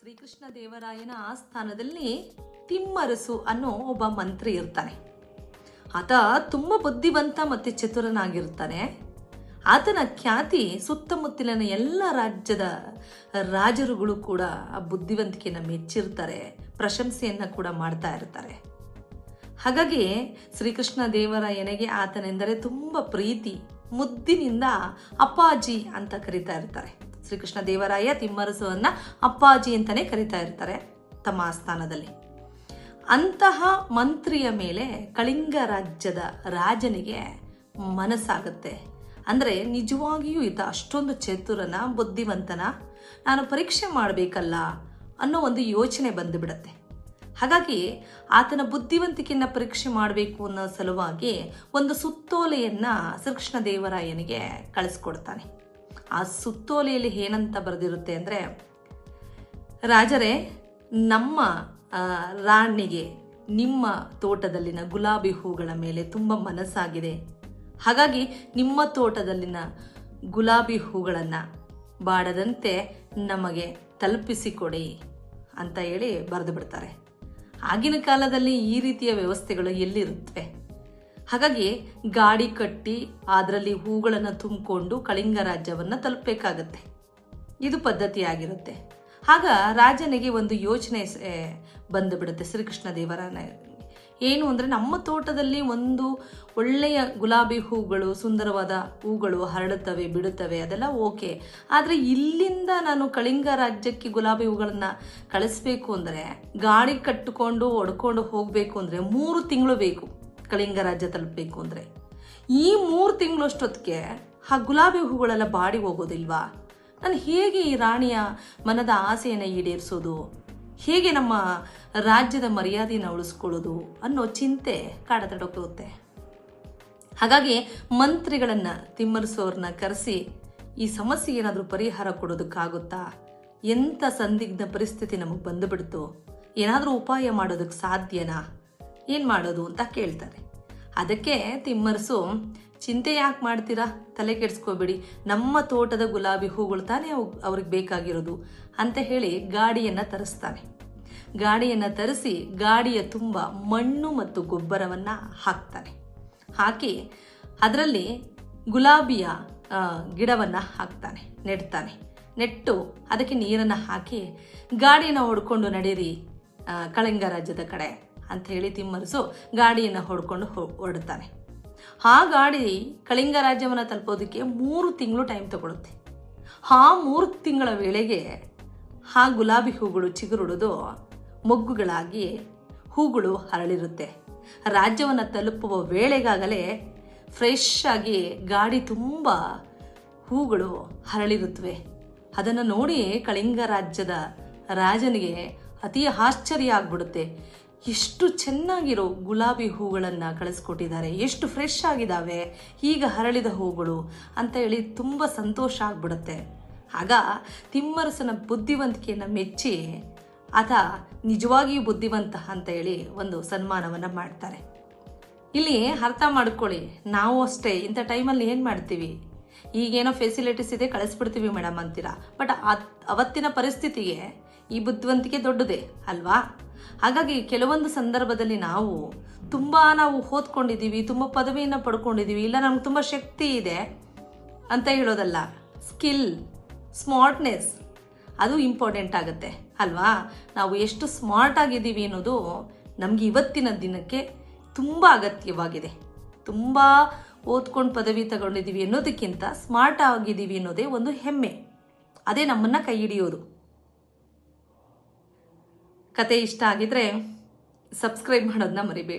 ಶ್ರೀಕೃಷ್ಣ ದೇವರಾಯನ ಆಸ್ಥಾನದಲ್ಲಿ ತಿಮ್ಮರಸು ಅನ್ನೋ ಒಬ್ಬ ಮಂತ್ರಿ ಇರ್ತಾನೆ. ಆತ ತುಂಬ ಬುದ್ಧಿವಂತ ಮತ್ತು ಚತುರನಾಗಿರ್ತಾನೆ. ಆತನ ಖ್ಯಾತಿ ಸುತ್ತಮುತ್ತಲಿನ ಎಲ್ಲ ರಾಜ್ಯದ ರಾಜರುಗಳು ಕೂಡ ಆ ಬುದ್ಧಿವಂತಿಕೆಯನ್ನು ಮೆಚ್ಚಿರ್ತಾರೆ, ಪ್ರಶಂಸೆಯನ್ನು ಕೂಡ ಮಾಡ್ತಾ ಇರ್ತಾರೆ. ಹಾಗಾಗಿ ಶ್ರೀಕೃಷ್ಣ ದೇವರಾಯನಿಗೆ ಆತನೆಂದರೆ ತುಂಬ ಪ್ರೀತಿ, ಮುದ್ದಿನಿಂದ ಅಪ್ಪಾಜಿ ಅಂತ ಕರಿತಾ ಇರ್ತಾರೆ. ಶ್ರೀಕೃಷ್ಣ ದೇವರಾಯ ತಿಮ್ಮರಸುವನ್ನ ಅಪ್ಪಾಜಿ ಅಂತಾನೆ ಕರಿತಾ ಇರ್ತಾರೆ ತಮ್ಮ ಆಸ್ಥಾನದಲ್ಲಿ. ಅಂತಹ ಮಂತ್ರಿಯ ಮೇಲೆ ಕಳಿಂಗ ರಾಜ್ಯದ ರಾಜನಿಗೆ ಮನಸ್ಸಾಗುತ್ತೆ. ಅಂದರೆ ನಿಜವಾಗಿಯೂ ಈತ ಅಷ್ಟೊಂದು ಚತುರನ, ಬುದ್ಧಿವಂತನ, ನಾನು ಪರೀಕ್ಷೆ ಮಾಡಬೇಕಲ್ಲ ಅನ್ನೋ ಒಂದು ಯೋಚನೆ ಬಂದುಬಿಡತ್ತೆ. ಹಾಗಾಗಿ ಆತನ ಬುದ್ಧಿವಂತಿಕೆಯನ್ನು ಪರೀಕ್ಷೆ ಮಾಡಬೇಕು ಅನ್ನೋ ಸಲುವಾಗಿ ಒಂದು ಸುತ್ತೋಲೆಯನ್ನ ಶ್ರೀಕೃಷ್ಣ ದೇವರಾಯನಿಗೆ ಕಳಿಸ್ಕೊಡ್ತಾನೆ. ಆ ಸುತ್ತೋಲೆಯಲ್ಲಿ ಏನಂತ ಬರೆದಿರುತ್ತೆ ಅಂದರೆ, ರಾಜರೇ, ನಮ್ಮ ರಾಣಿಗೆ ನಿಮ್ಮ ತೋಟದಲ್ಲಿನ ಗುಲಾಬಿ ಹೂಗಳ ಮೇಲೆ ತುಂಬ ಮನಸ್ಸಾಗಿದೆ. ಹಾಗಾಗಿ ನಿಮ್ಮ ತೋಟದಲ್ಲಿನ ಗುಲಾಬಿ ಹೂಗಳನ್ನು ಬಾಡದಂತೆ ನಮಗೆ ತಲುಪಿಸಿಕೊಡಿ ಅಂತ ಹೇಳಿ ಬರೆದು ಬಿಡ್ತಾರೆ. ಆಗಿನ ಕಾಲದಲ್ಲಿ ಈ ರೀತಿಯ ವ್ಯವಸ್ಥೆಗಳು ಎಲ್ಲಿರುತ್ತವೆ? ಹಾಗಾಗಿ ಗಾಡಿ ಕಟ್ಟಿ ಅದರಲ್ಲಿ ಹೂಗಳನ್ನು ತುಂಬಿಕೊಂಡು ಕಳಿಂಗ ರಾಜ್ಯವನ್ನು ತಲುಪಬೇಕಾಗತ್ತೆ. ಇದು ಪದ್ಧತಿಯಾಗಿರುತ್ತೆ. ಆಗ ರಾಜನಿಗೆ ಒಂದು ಯೋಚನೆ ಬಂದು ಬಿಡುತ್ತೆ ಶ್ರೀಕೃಷ್ಣ ದೇವರಾನ ಏನು ಅಂದರೆ ನಮ್ಮ ತೋಟದಲ್ಲಿ ಒಂದು ಒಳ್ಳೆಯ ಗುಲಾಬಿ ಹೂಗಳು, ಸುಂದರವಾದ ಹೂಗಳು ಹರಡುತ್ತವೆ, ಬಿಡುತ್ತವೆ, ಅದೆಲ್ಲ ಓಕೆ. ಆದರೆ ಇಲ್ಲಿಂದ ನಾನು ಕಳಿಂಗ ರಾಜ್ಯಕ್ಕೆ ಗುಲಾಬಿ ಹೂಗಳನ್ನು ಕಳಿಸ್ಬೇಕು ಅಂದರೆ, ಗಾಡಿ ಕಟ್ಟಿಕೊಂಡು ಒಡ್ಕೊಂಡು ಹೋಗಬೇಕು ಅಂದರೆ ಮೂರು ತಿಂಗಳು ಬೇಕು. ಕಳಿಂಗ ರಾಜ್ಯ ತಲುಪಬೇಕು ಅಂದರೆ. ಈ ಮೂರು ತಿಂಗಳಷ್ಟೊತ್ತಿಗೆ ಆ ಗುಲಾಬಿ ಹೂಗಳೆಲ್ಲ ಬಾಡಿ ಹೋಗೋದಿಲ್ವಾ? ನಾನು ಹೇಗೆ ಈ ರಾಣಿಯ ಮನದ ಆಸೆಯನ್ನು ಈಡೇರಿಸೋದು? ಹೇಗೆ ನಮ್ಮ ರಾಜ್ಯದ ಮರ್ಯಾದೆಯನ್ನು ಉಳಿಸ್ಕೊಳ್ಳೋದು ಅನ್ನೋ ಚಿಂತೆ ಕಾಡತಡಕೋಗುತ್ತೆ ಹಾಗಾಗಿ ಮಂತ್ರಿಗಳನ್ನು ತಿಮ್ಮರಿಸೋರನ್ನ ಕರೆಸಿ ಈ ಸಮಸ್ಯೆ ಏನಾದರೂ ಪರಿಹಾರ ಕೊಡೋದಕ್ಕಾಗುತ್ತಾ? ಎಂಥ ಸಂದಿಗ್ಧ ಪರಿಸ್ಥಿತಿ ನಮಗೆ ಬಂದುಬಿಡ್ತು? ಏನಾದರೂ ಉಪಾಯ ಮಾಡೋದಕ್ಕೆ ಸಾಧ್ಯನಾ? ಏನು ಮಾಡೋದು ಅಂತ ಕೇಳ್ತಾರೆ. ಅದಕ್ಕೆ ತಿಮ್ಮರಸು, ಚಿಂತೆ ಯಾಕೆ ಮಾಡ್ತೀರಾ? ತಲೆ ಕೆಡಿಸ್ಕೋಬೇಡಿ. ನಮ್ಮ ತೋಟದ ಗುಲಾಬಿ ಹೂಗಳು ತಾನೇ ಅವ್- ಅವ್ರಿಗೆ ಬೇಕಾಗಿರೋದು. ಅಂತ ಹೇಳಿ ಗಾಡಿಯನ್ನು ತರಿಸ್ತಾನೆ. ಗಾಡಿಯನ್ನು ತರಿಸಿ ಗಾಡಿಯ ತುಂಬ ಮಣ್ಣು ಮತ್ತು ಗೊಬ್ಬರವನ್ನು ಹಾಕ್ತಾನೆ. ಹಾಕಿ ಅದರಲ್ಲಿ ಗುಲಾಬಿಯ ಗಿಡವನ್ನು ಹಾಕ್ತಾನೆ, ನೆಡ್ತಾನೆ. ನೆಟ್ಟು ಅದಕ್ಕೆ ನೀರನ್ನು ಹಾಕಿ ಗಾಡಿಯನ್ನು ಹೊಡ್ಕೊಂಡು ನಡೀರಿ ಕಳಿಂಗ ರಾಜ್ಯದ ಕಡೆ. ಅಂತ ಹೇಳಿ ತಿಮ್ಮರಸು ಗಾಡಿಯನ್ನು ಹೊಡ್ಕೊಂಡು ಹೊರಡ್ತಾನೆ. ಆ ಗಾಡಿ ಕಳಿಂಗ ರಾಜ್ಯವನ್ನು ತಲುಪೋದಕ್ಕೆ ಮೂರು ತಿಂಗಳು ಟೈಮ್ ತಗೊಳುತ್ತೆ. ಆ ಮೂರು ತಿಂಗಳ ವೇಳೆಗೆ ಆ ಗುಲಾಬಿ ಹೂಗಳು ಚಿಗುರುಡಿದು ಮೊಗ್ಗುಗಳಾಗಿ ಹೂಗಳು ಹರಳಿರುತ್ತೆ. ರಾಜ್ಯವನ್ನು ತಲುಪುವ ವೇಳೆಗಾಗಲೇ ಫ್ರೆಶ್ ಆಗಿ ಗಾಡಿ ತುಂಬ ಹೂಗಳು ಹರಳಿರುತ್ತವೆ. ಅದನ್ನು ನೋಡಿ ಕಳಿಂಗ ರಾಜ್ಯದ ರಾಜನಿಗೆ ಅತಿ ಆಶ್ಚರ್ಯ ಆಗ್ಬಿಡುತ್ತೆ. ಎಷ್ಟು ಚೆನ್ನಾಗಿರೋ ಗುಲಾಬಿ ಹೂಗಳನ್ನು ಕಳಿಸ್ಕೊಟ್ಟಿದ್ದಾರೆ. ಎಷ್ಟು ಫ್ರೆಶ್ ಆಗಿದ್ದಾವೆ ಈಗ ಹರಳಿದ ಹೂಗಳು ಅಂತ ಹೇಳಿ ತುಂಬ ಸಂತೋಷ ಆಗ್ಬಿಡುತ್ತೆ. ಆಗ ತಿಮ್ಮರಸನ ಬುದ್ಧಿವಂತಿಕೆಯನ್ನು ಮೆಚ್ಚಿ ಆತ ನಿಜವಾಗಿಯೂ ಬುದ್ಧಿವಂತ ಅಂತ ಹೇಳಿ ಒಂದು ಸನ್ಮಾನವನ್ನು ಮಾಡ್ತಾರೆ. ಇಲ್ಲಿ ಅರ್ಥ ಮಾಡ್ಕೊಳ್ಳಿ. ನಾವು ಅಷ್ಟೇ ಇಂಥ ಟೈಮಲ್ಲಿ ಏನು ಮಾಡ್ತೀವಿ? ಈಗೇನೋ ಫೆಸಿಲಿಟೀಸ್ ಇದೆ, ಕಳಿಸ್ಬಿಡ್ತೀವಿ ಮೇಡಮ್ ಅಂತೀರಾ? ಬಟ್ ಅವತ್ತಿನ ಪರಿಸ್ಥಿತಿಗೆ ಈ ಬುದ್ಧಿವಂತಿಕೆ ದೊಡ್ಡದೇ, ಅಲ್ವಾ? ಹಾಗಾಗಿ ಕೆಲವೊಂದು ಸಂದರ್ಭದಲ್ಲಿ ನಾವು ತುಂಬ ನಾವು ಓದ್ಕೊಂಡಿದ್ದೀವಿ ತುಂಬ ಪದವಿಯನ್ನು ಪಡ್ಕೊಂಡಿದ್ದೀವಿ, ಇಲ್ಲ ನಮ್ಗೆ ತುಂಬ ಶಕ್ತಿ ಇದೆ ಅಂತ ಹೇಳೋದಲ್ಲ. ಸ್ಕಿಲ್ ಸ್ಮಾರ್ಟ್ನೆಸ್ ಅದು ಇಂಪಾರ್ಟೆಂಟ್ ಆಗುತ್ತೆ, ಅಲ್ವಾ? ನಾವು ಎಷ್ಟು ಸ್ಮಾರ್ಟ್ ಆಗಿದ್ದೀವಿ ಅನ್ನೋದು ನಮಗೆ ಇವತ್ತಿನ ದಿನಕ್ಕೆ ತುಂಬ ಅಗತ್ಯವಾಗಿದೆ. ತುಂಬ ಓದ್ಕೊಂಡು ಪದವಿ ತಗೊಂಡಿದ್ದೀವಿ ಅನ್ನೋದಕ್ಕಿಂತ ಸ್ಮಾರ್ಟ್ ಆಗಿದ್ದೀವಿ ಅನ್ನೋದೇ ಒಂದು ಹೆಮ್ಮೆ. ಅದೇ ನಮ್ಮನ್ನು ಕೈ ಹಿಡಿಯೋದು. ಕತೆ ಇಷ್ಟ ಆಗಿದ್ರೆ ಸಬ್ಸ್ಕ್ರೈಬ್ ಮಾಡೋದನ್ನ ಮರಿಬೇಡಿ.